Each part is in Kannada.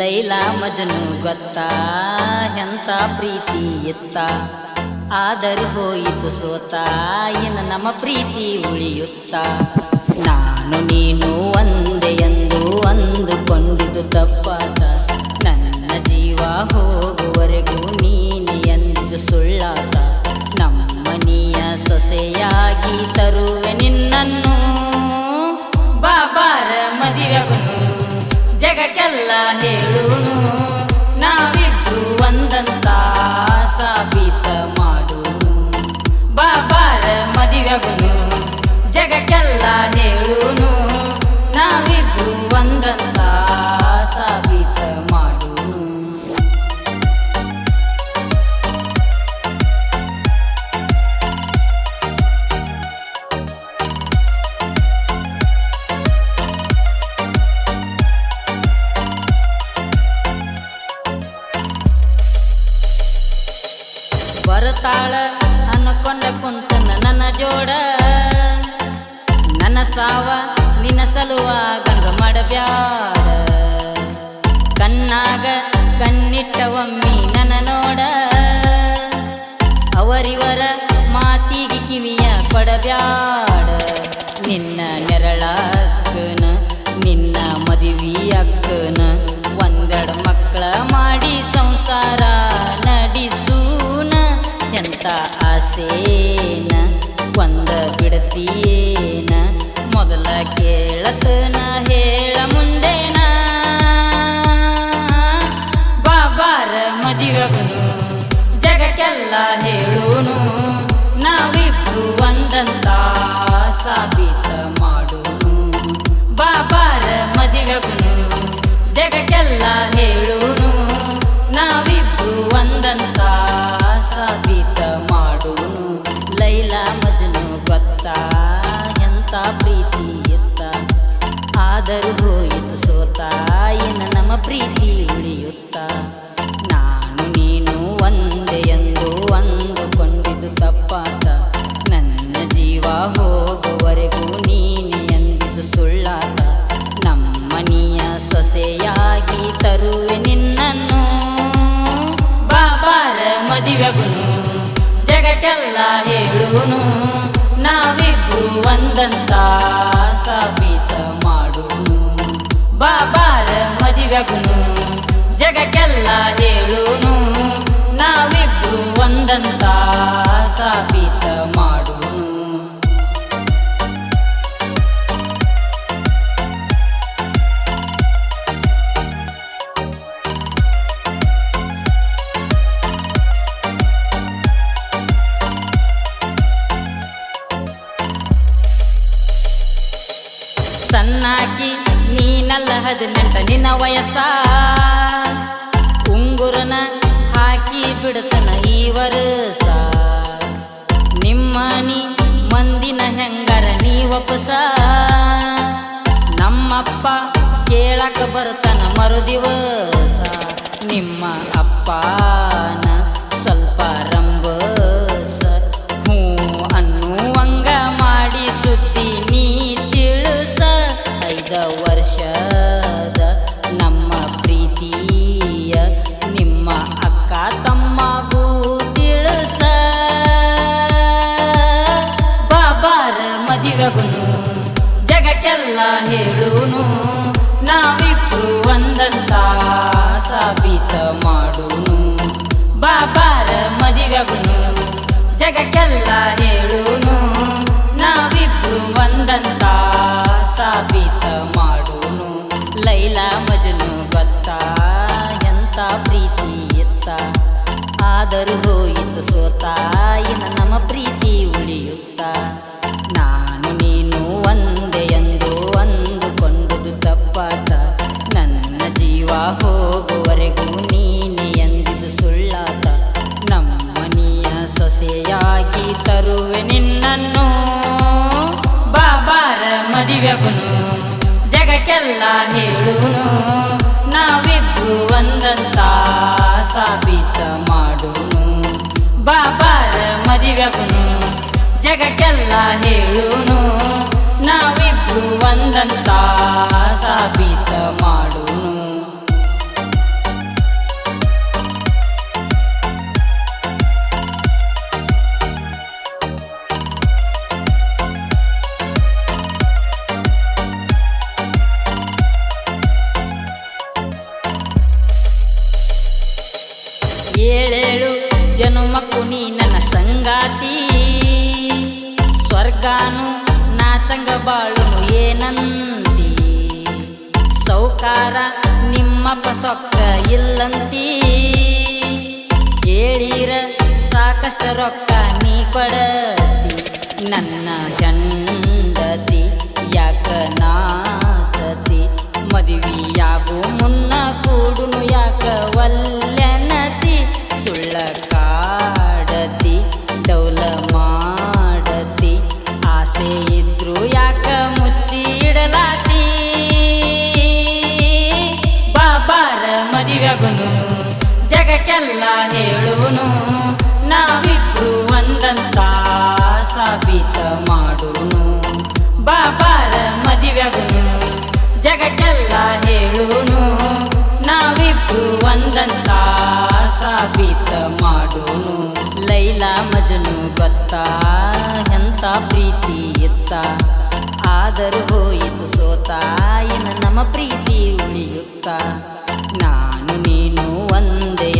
ಲೈಲಾ ಮಜನು ಗೊತ್ತಾ, ಎಂತ ಪ್ರೀತಿ ಎತ್ತ ಆದರೂ ಹೋಯಿತು ಸೋತ ಇನ್ನು ನಮ್ಮ ಪ್ರೀತಿ ಉಳಿಯುತ್ತ? ನಾನು ನೀನು ಒಂದೇ ಎಂದು ಅಂದುಕೊಂಡಿದ್ದು ತಪ್ಪಾದ. ನನ್ನ ಜೀವ ಹೋಗುವವರೆಗೂ ನೀನು ಎಂದು ಸುಳ್ಳಾತ ಮನೆಯ ಸೊಸೆಯಾಗಿ ತರುವೆ ಬರತಾಳ ಅನ್ಕೊಂಡ ಕುಂತನ ನನ್ನ ಜೋಡ. ನನ್ನ ಸಾವ ನಿನ್ನ ಸಲುವಾಗಂಗ ಮಾಡಬ್ಯಾಡ. ಕಣ್ಣಾಗ ಕಣ್ಣಿಟ್ಟ ಒಮ್ಮಿ ನನ್ನ ನೋಡ. ಅವರಿವರ ಮಾತಿಗೆ ಕಿವಿಯ ಕೊಡಬ್ಯಾಡ. ಎಂತ ಆಸೇನ, ಒಂದ ಬಿಡತೀಯೇನ? ಮೊದಲ ಕೇಳತನ ಹೇಳ ಮುಂದೇನ? ಬಾಬಾರ ಮದಿವಗನು, ಜಗಕ್ಕೆಲ್ಲ ಹೇಳುನು, ನಾವಿಬ್ರು ಒಂದಂತ ಸಾಬೀತ ಪ್ರೀತಿ ಉಳಿಯುತ್ತ. ನಾನು ನೀನು ಒಂದೇ ಎಂದು ಅಂದುಕೊಂಡಿದ್ದು ತಪ್ಪಾತ ನನ್ನ ಜೀವ ಹೋಗುವವರೆಗೂ ನೀನು ಎಂದಿದ್ದು ಸುಳ್ಳಾತ ನಮ್ಮನಿಯ ಸೊಸೆಯಾಗಿ ತರುವೆ ನಿನ್ನನ್ನು. ಬಾಬಾರ ಮದುವೆಗುನು. ಜಗಕ್ಕೆಲ್ಲ ಹೇಳುನು. ನಾವಿಬ್ರು ಒಂದಂತ ಸಾಬೀತ ಮಾಡು ಬಾಬಾರ ಹದಿನೆಂಟ ನಿನ್ನ ವಯಸ್ಸ. ಉಂಗುರನ ಹಾಕಿ ಬಿಡ್ತನ ಈ ವರ್ಷ ನಿಮ್ಮನಿ ಮಂದಿನ ಹೆಂಗರ ನೀ ಒಪ್ಪಸ ನಮ್ಮಪ್ಪ ಕೇಳಕ ಬರ್ತಾನ ಮರುದಿವಸ. ನಿಮ್ಮ ಅಪ್ಪನ ಬಾಬಾರ ಮದಿವೆಗುನು ಜಗಕ್ಕೆಲ್ಲ ಹೇಳುನು, ನಾವಿಬ್ರು ಒಂದಂತ ಸಾಬೀತ ಮಾಡುನು. ಲೈಲಾ ಮಜನು ಗೊತ್ತಾ, ಎಂತ ಪ್ರೀತಿ ಎತ್ತ ಆದರೂ ಹೋಯಿತು ಸೋತ, ಇನ್ನ ನಮ್ಮ ಪ್ರೀತಿ ಉಳಿಯುತ್ತ. ತರುವೆ ನಿನ್ನನ್ನು. ಬಾಬಾರ ಮದಿವೆಗುನು ಜಗಕ್ಕೆಲ್ಲ ಹೇಳುನು ನಾವಿದ್ದು ಒಂದಂತ ಸಾಬೀತ ಏಳೇಳು ಜನುಮಕ್ಕೂ ನೀ ನನ್ನ ಸಂಗಾತಿ. ಸ್ವರ್ಗಾನು ನಾಚಂಗ ಬಾಳುನು ಏನಂತಿ? ಸೌಕಾರ ನಿಮ್ಮ ಸೊಕ್ಕ ಇಲ್ಲಂತೀ. ಕೇಳಿರ ಸಾಕಷ್ಟು ರೊಕ್ಕ ಜಗಕ್ಕೆಲ್ಲ ಹೇಳುನು. ನಾವಿಬ್ರು ಒಂದಂತ ಸಾಬೀತ ಮಾಡುನು. ಬಾಬಾರ ಮದುವೆಗನು, ಜಗಕ್ಕೆಲ್ಲ ಹೇಳುನು. ನಾವಿಬ್ರು ಒಂದಂತ ಸಾಬೀತ ಮಾಡುನು. ಲೈಲಾ ಮಜನು ಗೊತ್ತಾ, ಎಂತ ಪ್ರೀತಿ ಇತ್ತ. ಆದರೂ ಹೋಯಿತು ಸೋತ, ಇನ್ನು ನಮ್ಮ ಪ್ರೀತಿ ಉಳಿಯುತ್ತ. ನಾನು ನೀನು ಒಂದೇ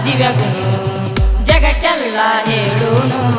ಬಾಬಾರ ಮದುವೆಗುನು ಜಗಕ್ಕೆಲ್ಲ ಹೇಳುನು.